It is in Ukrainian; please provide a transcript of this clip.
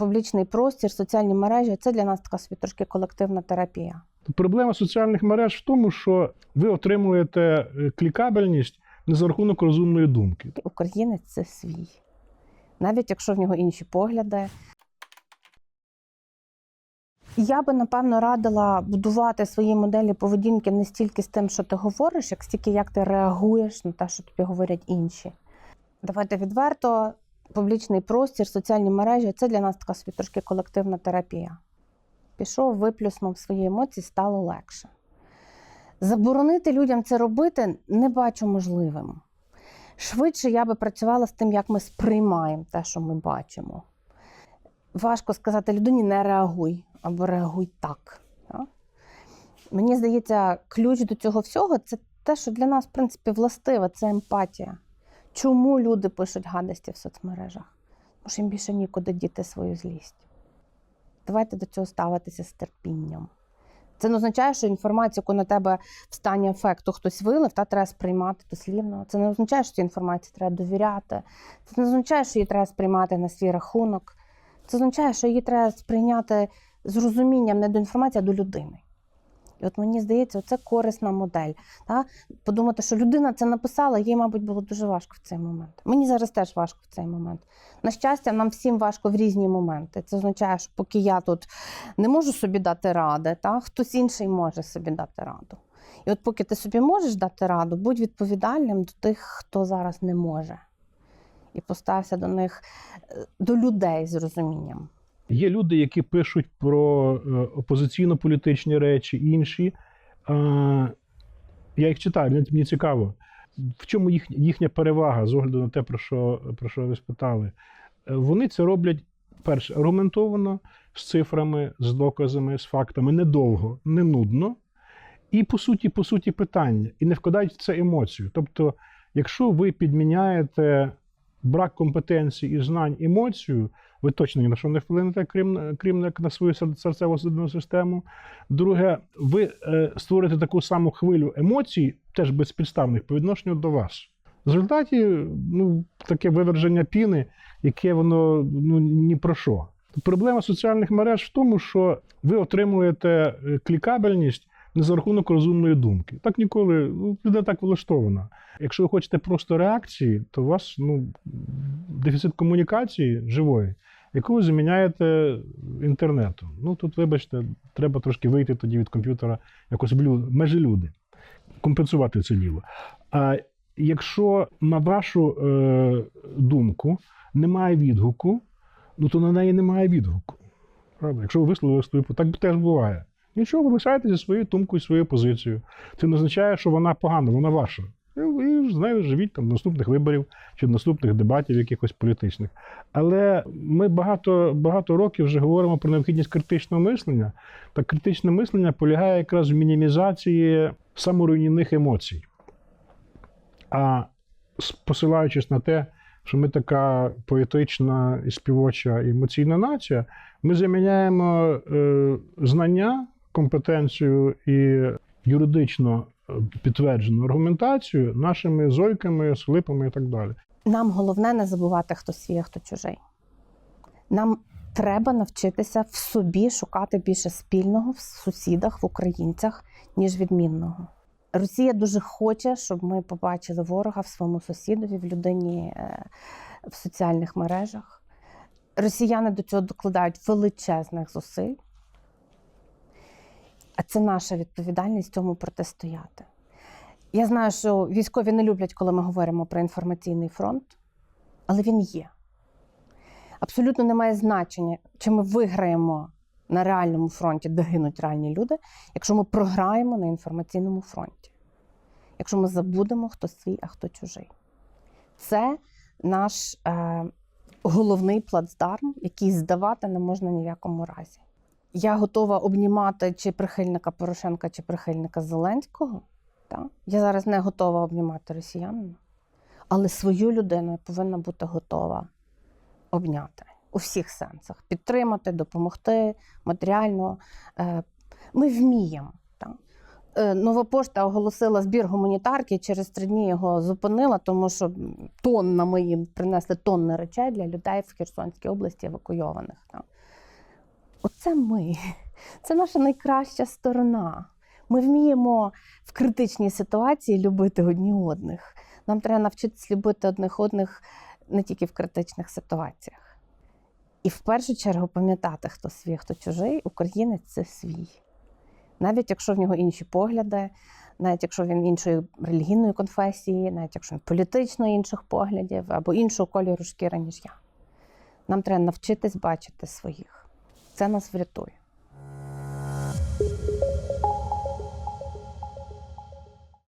публічний простір, соціальні мережі це для нас така собі трошки колективна терапія. Проблема соціальних мереж в тому, що ви отримуєте е, клікабельність не за рахунок розумної думки. Українець це свій, навіть якщо в нього інші погляди. Я би напевно радила будувати свої моделі поведінки не стільки з тим, що ти говориш, як стільки як ти реагуєш на те, що тобі говорять інші. Давайте відверто, публічний простір, соціальні мережі це для нас така собі трошки колективна терапія. Пішов, виплюснув свої емоції, стало легше. Заборонити людям це робити не бачу можливим. Швидше я би працювала з тим, як ми сприймаємо те, що ми бачимо. Важко сказати людині не реагуй або реагуй так. Мені здається, ключ до цього всього це те, що для нас, в принципі, властиве, це емпатія. Чому люди пишуть гадості в соцмережах? Тому що їм більше нікуди діти свою злість. Давайте до цього ставитися з терпінням. Це не означає, що інформацію, яку на тебе в стані ефекту хтось вилив, та треба сприймати дослівно. Це не означає, що цій інформації треба довіряти. Це не означає, що її треба сприймати на свій рахунок. Це означає, що її треба сприйняти з розумінням не до інформації, а до людини. І от мені здається, це корисна модель. Та? Подумати, що людина це написала, їй, мабуть, було дуже важко в цей момент. Мені зараз теж важко в цей момент. На щастя, нам всім важко в різні моменти. Це означає, що поки я тут не можу собі дати ради, та? хтось інший може собі дати раду. І от поки ти собі можеш дати раду, будь відповідальним до тих, хто зараз не може. І постався до них, е, до людей з розумінням. Є люди, які пишуть про е, опозиційно-політичні речі, інші. Я їх читаю, мені, мені цікаво. В чому їх, їхня перевага з огляду на те, про що, про що ви спитали? Е, Вони це роблять, перше, аргументовано, з цифрами, з доказами, з фактами, недовго, не нудно. І по суті, по суті, питання. І не вкладають в це емоцію. Тобто, якщо ви підміняєте брак компетенції і знань емоцію, ви точно ні на що не вплинете, крім, крім як на свою серце- серцево-судинну систему. Друге, ви е, створите таку саму хвилю емоцій, теж безпідставних, по відношенню до вас. В результаті ну, таке виверження піни, яке воно ну, ні про що. Проблема соціальних мереж в тому, що ви отримуєте е, клікабельність не за рахунок розумної думки. Так ніколи ну, людина так влаштована. Якщо ви хочете просто реакції, то вас ну, дефіцит комунікації живої, яку ви заміняєте інтернетом. Ну тут, вибачте, треба трошки вийти тоді від комп'ютера якось в лю- межі люди, компенсувати це діло. А якщо на вашу е, думку немає відгуку, ну то на неї немає відгуку. Правда? Якщо ви висловили свою так теж буває. Нічого, ви лишаєтеся зі своєю думкою, своєю позицією. Це не означає, що вона погана, вона ваша. І ви з нею живіть там наступних виборів чи наступних дебатів, якихось політичних. Але ми багато, багато років вже говоримо про необхідність критичного мислення. Та критичне мислення полягає якраз в мінімізації саморуйнівних емоцій. А посилаючись на те, що ми така поетична і співоча емоційна нація, ми заміняємо е, знання, компетенцію і юридично підтверджену аргументацію нашими зойками, схлипами і так далі. Нам головне не забувати, хто свій, а хто чужий. Нам треба навчитися в собі шукати більше спільного в сусідах, в українцях, ніж відмінного. Росія дуже хоче, щоб ми побачили ворога в своєму сусідові, в людині е, в соціальних мережах. Росіяни до цього докладають величезних зусиль. А це наша відповідальність цьому протистояти. Я знаю, що військові не люблять, коли ми говоримо про інформаційний фронт, але він є. Абсолютно немає значення, чи ми виграємо на реальному фронті, де гинуть реальні люди, якщо ми програємо на інформаційному фронті, якщо ми забудемо, хто свій, а хто чужий. Це наш е, головний плацдарм, який здавати не можна ні в якому разі. Я готова обнімати чи прихильника Порошенка, чи прихильника Зеленського. Так? Я зараз не готова обнімати росіянина, але свою людину я повинна бути готова обняти у всіх сенсах, підтримати, допомогти матеріально. Е, Ми вміємо. Так? Е, Нова пошта оголосила збір гуманітарки, через три дні його зупинила, тому що тоннами їм принесли тонни речей для людей в Херсонській області евакуйованих. Там. Оце ми. Це наша найкраща сторона. Ми вміємо в критичній ситуації любити одні одних. Нам треба навчитися любити одних одних не тільки в критичних ситуаціях. І в першу чергу пам'ятати, хто свій, хто чужий, українець це свій. Навіть якщо в нього інші погляди, навіть якщо він іншої релігійної конфесії, навіть якщо він політично інших поглядів або іншого кольору шкіри, ніж я. Нам треба навчитись бачити своїх це нас врятує.